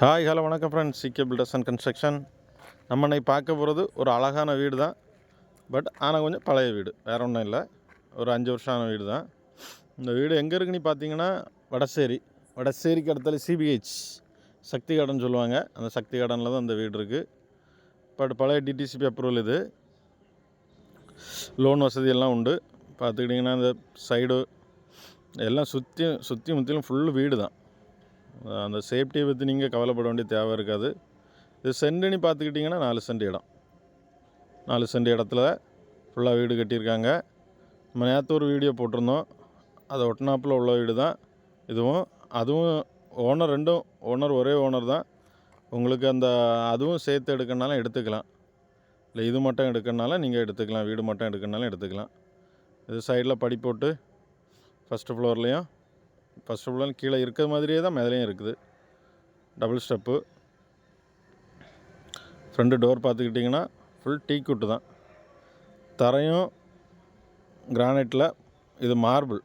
Hi hello வணக்கம் friends சிக்கே builders and construction நம்ம இன்னைக்கு பார்க்க போகிறது ஒரு அழகான வீடு தான் பட் ஆனால் கொஞ்சம் பழைய வீடு. வேறு ஒன்றும் இல்லை. ஒரு அஞ்சு வருஷமான வீடு தான் இந்த வீடு எங்கே இருக்குன்னு பார்த்தீங்கன்னா வடசேரி. வடசேரிக்கு அடுத்தால சிபிஹெச் சக்தி கார்டன் சொல்லுவாங்க. அந்த சக்தி கார்டனில் தான் அந்த வீடு இருக்குது பட் பழைய டிடிசிபி அப்ரூவல் இது. லோன் வசதி எல்லாம் உண்டு. பார்த்துக்கிட்டிங்கன்னா இந்த சைடு எல்லாம் சுற்றி சுற்றி முற்றிலும் ஃபுல் வீடு தான் அந்த சேஃப்டியை பற்றி நீங்கள் கவலைப்பட வேண்டிய தேவை இருக்காது. இது சென்டுன்னு பார்த்துக்கிட்டிங்கன்னா நாலு சென்ட் இடம். நாலு சென்ட் இடத்துல ஃபுல்லாக வீடு கட்டியிருக்காங்க. நம்ம நேற்று ஒரு வீடியோ போட்டிருந்தோம். அது ஒட்டினாப்பில் உள்ள வீடு தான். இதுவும் அதுவும் ஓனர் ரெண்டும் ஓனர் ஒரே ஓனர் தான். உங்களுக்கு அந்த அதுவும் சேர்த்து எடுக்கணுனாலும் எடுத்துக்கலாம். இல்லை இது மட்டும் எடுக்கணுனாலும் நீங்கள் எடுத்துக்கலாம். வீடு மட்டும் எடுக்கணுனாலும் எடுத்துக்கலாம். இது சைடில் படி போட்டு ஃபஸ்ட்டு ஃப்ளோர்லேயும் ஃபஸ்ட்டு ஃப்ளோர் கீழே இருக்கிற மாதிரியே தான் மேலேயும் இருக்குது. டபுள் ஸ்டெப்பு ஃப்ரண்ட் டோர் பார்த்துக்கிட்டிங்கன்னா ஃபுல் டீ குட்டு தான். தரையும் கிரானைட்டில் இது மார்பிள்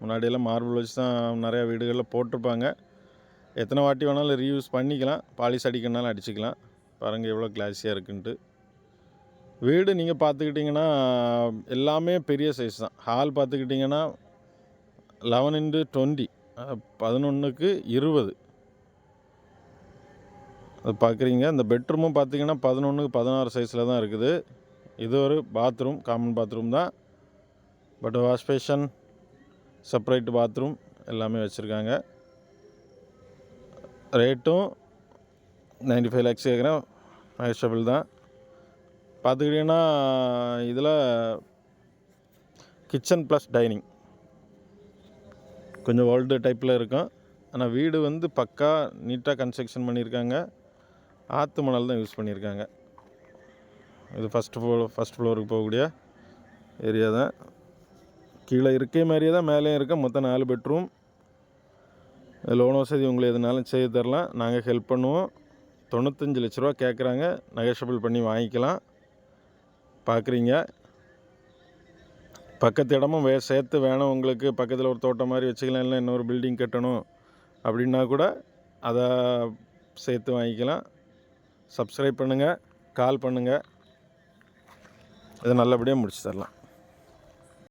முன்னாடியெல்லாம் மார்பிள் வச்சு தான் நிறையா வீடுகளில் போட்டிருப்பாங்க. எத்தனை வாட்டி வேணாலும் ரீயூஸ் பண்ணிக்கலாம். பாலிஷ் அடிக்கணுனாலும் அடிச்சுக்கலாம். பாருங்கள் எவ்வளோ கிளாஸியாக இருக்குன்ட்டு. வீடு நீங்கள் பார்த்துக்கிட்டிங்கன்னா எல்லாமே பெரிய சைஸ் தான். ஹால் பார்த்துக்கிட்டிங்கன்னா லெவன் இன்ட்டு டுவெண்ட்டி பதினொன்றுக்கு இருபது. அது பார்க்குறீங்க இந்த பெட்ரூமும் பார்த்தீங்கன்னா பதினொன்றுக்கு பதினாறு சைஸில் தான் இருக்குது. இது ஒரு பாத்ரூம் காமன் பாத்ரூம் தான். But wash basin separate bathroom எல்லாமே வச்சுருக்காங்க. ரேட்டும் நைன்டி ஃபைவ் லேக்ஸ் கேட்குறேன் நெகஷபிள் தான். பார்த்துக்கிட்டிங்கன்னா இதில் கிச்சன் ப்ளஸ் டைனிங் கொஞ்சம் ஓல்டு டைப்பில் இருக்கும். ஆனால் வீடு வந்து பக்கா நீட்டாக கன்ஸ்ட்ரக்ஷன் பண்ணியிருக்காங்க. ஆற்று மணல் தான் யூஸ் பண்ணியிருக்காங்க. இது ஃபஸ்ட்டு ஃப்ளோர் ஃபஸ்ட் ஃப்ளோருக்கு போகக்கூடிய ஏரியா தான். கீழே இருக்கே மாதிரியே தான் மேலேயும் இருக்க. மொத்தம் நாலு பெட்ரூம் லோன் வசதி உங்களை எதுனாலும் செய்து தரலாம். நாங்கள் ஹெல்ப் பண்ணுவோம். தொண்ணூத்தஞ்சு லட்ச ரூபா கேட்குறாங்க நெகஷபிள் பண்ணி வாங்கிக்கலாம். பார்க்குறீங்க பக்கத்து இடமும் வே சேர்த்து வேணும் உங்களுக்கு பக்கத்தில் ஒரு தோட்டம் மாதிரி வச்சுக்கலாம் இல்லை இன்னொரு பில்டிங் கட்டணும் அப்படின்னா கூட அதை சேர்த்து வாங்கிக்கலாம். சப்ஸ்கிரைப் பண்ணுங்கள் கால் பண்ணுங்கள் இதை நல்லபடியாக முடிச்சு தரலாம்.